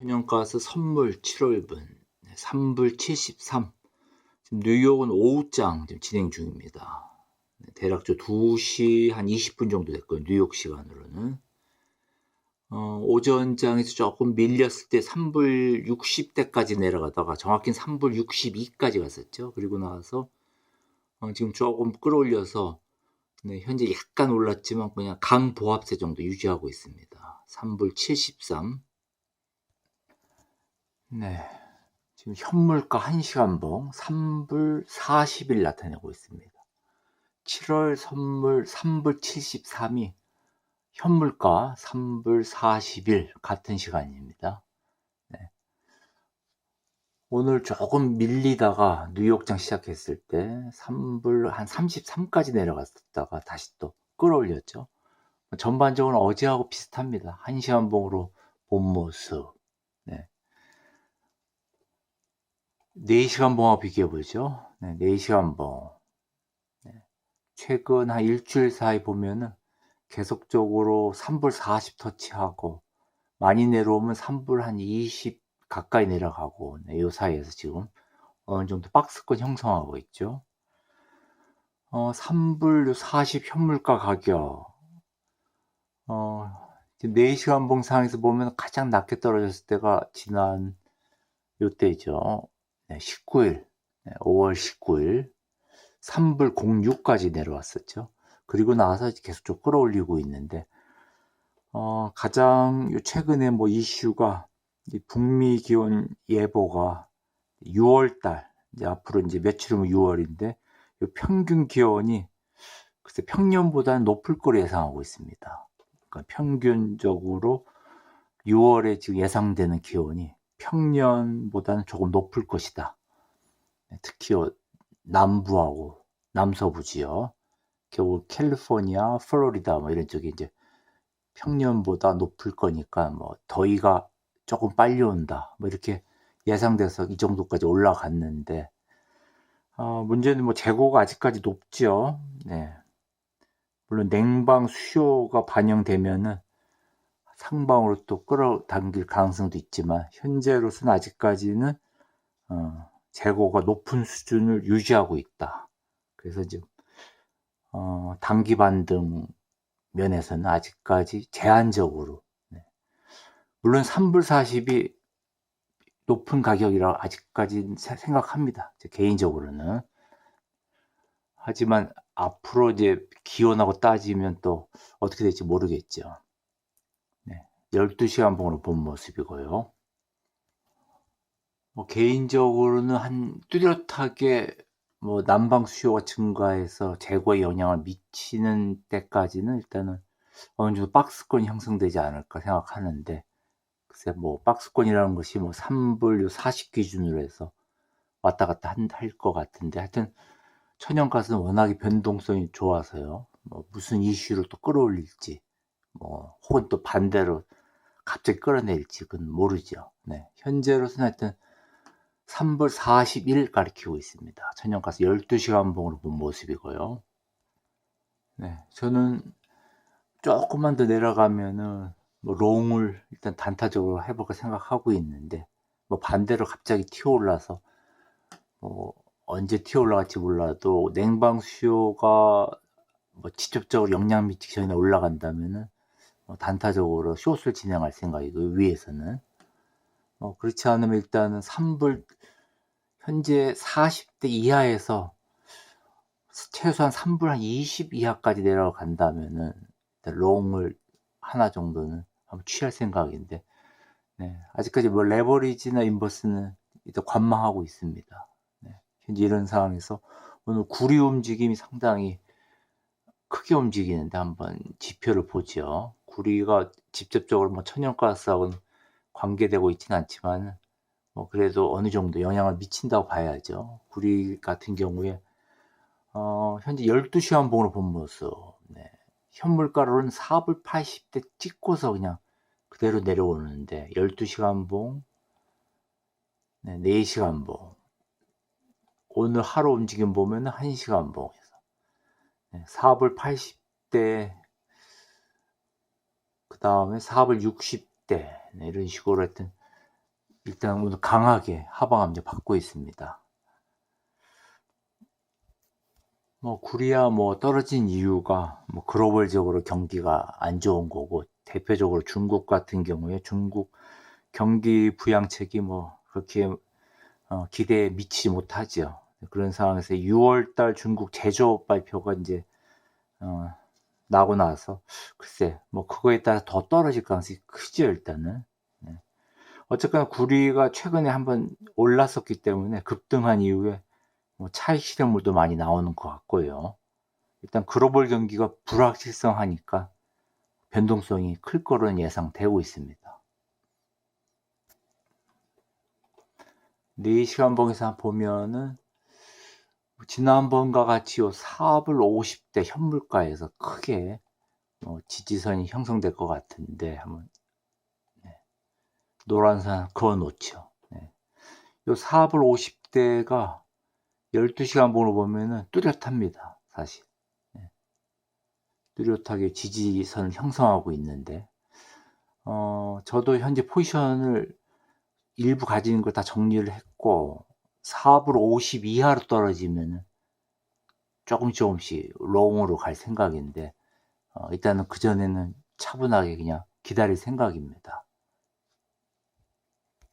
천연가스 선물 7월분 3불 73 지금 뉴욕은 오후장 지금 진행 중입니다. 네, 대략 저 2시 한 20분 정도 됐고요. 뉴욕 시간으로는 어, 오전장에서 조금 밀렸을 때 3불 60대까지 내려가다가 정확히는 3불 62까지 갔었죠. 그리고 나서 어, 지금 조금 끌어올려서 네, 현재 약간 올랐지만 그냥 강보합세 정도 유지하고 있습니다. 3불 73. 네. 지금 현물가 1시간봉 3불 40일 나타내고 있습니다. 7월 선물 3불 73이 현물가 3불 40일 같은 시간입니다. 네. 오늘 조금 밀리다가 뉴욕장 시작했을 때 3불 한 33까지 내려갔다가 다시 또 끌어올렸죠. 전반적으로 어제하고 비슷합니다. 1시간 봉으로 본 모습. 네. 4시간 봉하고 비교해 보죠. 네, 4시간 봉. 네. 최근 한 일주일 사이 보면은 계속적으로 3불 40 터치하고 많이 내려오면 3불 한 20 가까이 내려가고 네, 이 사이에서 지금 어느 정도 박스권 형성하고 있죠. 어, 3불 40 현물가 가격 어, 지금 4시간 봉 상에서 보면 가장 낮게 떨어졌을 때가 지난 요때죠. 네, 19일, 네, 5월 19일 3불 06까지 내려왔었죠. 그리고 나서 계속 좀 끌어올리고 있는데 어, 가장 최근에 뭐 이슈가 북미 기온 예보가 6월 달 이제 앞으로 이제 며칠 후면 6월인데 평균 기온이 글쎄 평년보다는 높을 거로 예상하고 있습니다. 그러니까 평균적으로 6월에 지금 예상되는 기온이 평년보다는 조금 높을 것이다. 네, 특히 남부하고 남서부 지역 겨우 캘리포니아, 플로리다 뭐 이런 쪽이 이제 평년보다 높을 거니까 뭐 더위가 조금 빨리 온다 뭐 이렇게 예상돼서 이 정도까지 올라갔는데 어, 문제는 뭐 재고가 아직까지 높죠. 네. 물론 냉방 수요가 반영되면은 상방으로 또 끌어당길 가능성도 있지만 현재로서는 아직까지는 어, 재고가 높은 수준을 유지하고 있다. 그래서 지금 어, 단기 반등 면에서는 아직까지 제한적으로 네. 물론 3불 40이 높은 가격이라 아직까지 생각합니다. 개인적으로는 하지만 앞으로 이제 기원하고 따지면 또 어떻게 될지 모르겠죠. 네. 12시간 봉으로 본 모습이고요. 뭐 개인적으로는 한 뚜렷하게 뭐 난방 수요가 증가해서 재고에 영향을 미치는 때까지는 일단은 어느 정도 박스권이 형성되지 않을까 생각하는데 글쎄 뭐 박스권이라는 것이 뭐 3불 40 기준으로 해서 왔다 갔다 할 것 같은데 하여튼 천연가스는 워낙에 변동성이 좋아서요. 뭐 무슨 이슈를 또 끌어올릴지 뭐 혹은 또 반대로 갑자기 끌어낼지 그건 모르죠. 네. 현재로서는 하여튼 3불 41 가리키고 있습니다. 천연 가스 12시간 봉으로 본 모습이고요. 네, 저는 조금만 더 내려가면은 뭐 롱을 일단 단타적으로 해볼까 생각하고 있는데 뭐 반대로 갑자기 튀어올라서 뭐 언제 튀어올라갈지 몰라도 냉방 수요가 뭐 직접적으로 영향 미치기 전에 올라간다면은 뭐 단타적으로 숏을 진행할 생각이고 위에서는 어, 그렇지 않으면 일단은 3불 현재 40대 이하에서 최소한 3불 한 20 이하까지 내려간다면은 롱을 하나 정도는 한번 취할 생각인데 네, 아직까지 뭐 레버리지나 인버스는 일단 관망하고 있습니다. 네, 현재 이런 상황에서 오늘 구리 움직임이 상당히 크게 움직이는데 한번 지표를 보죠. 구리가 직접적으로 뭐 천연가스하고는 관계되고 있지는 않지만 뭐 그래도 어느 정도 영향을 미친다고 봐야죠. 구리 같은 경우에 어, 현재 12시간 봉으로 본 모습. 네. 현물가로는 4불 80대 찍고서 그냥 그대로 내려오는데 12시간 봉, 네, 4시간 봉. 오늘 하루 움직임 보면 1시간 봉에서 네, 4불 80대 그 다음에 4불 60대 네, 이런 식으로 했던 일단 오늘 강하게 하방 압력 받고 있습니다. 뭐 구리야 뭐 떨어진 이유가 뭐 글로벌적으로 경기가 안 좋은 거고 대표적으로 중국 같은 경우에 중국 경기 부양책이 뭐 그렇게 어, 기대에 미치지 못하죠. 그런 상황에서 6월달 중국 제조업 발표가 이제 어, 나고 나서 글쎄 뭐 그거에 따라 더 떨어질 가능성이 크죠 일단은. 네. 어쨌거나 구리가 최근에 한번 올랐었기 때문에 급등한 이후에 뭐 차익 실현물도 많이 나오는 것 같고요. 일단 글로벌 경기가 불확실성하니까 변동성이 클 거로는 예상되고 있습니다. 4시간 봉에서 보면은 지난번과 같이 요 4불 50대 현물가에서 크게 뭐 지지선이 형성될 것 같은데 한번 네. 노란선 그어 놓죠. 네. 요 4불 50대가 12시간 번호 보면은 뚜렷합니다. 사실. 네. 뚜렷하게 지지선을 형성하고 있는데 어, 저도 현재 포지션을 일부 가지는 걸 다 정리를 했고 4불 50 이하로 떨어지면 조금 조금씩 롱으로 갈 생각인데 어, 일단은 그 전에는 차분하게 그냥 기다릴 생각입니다.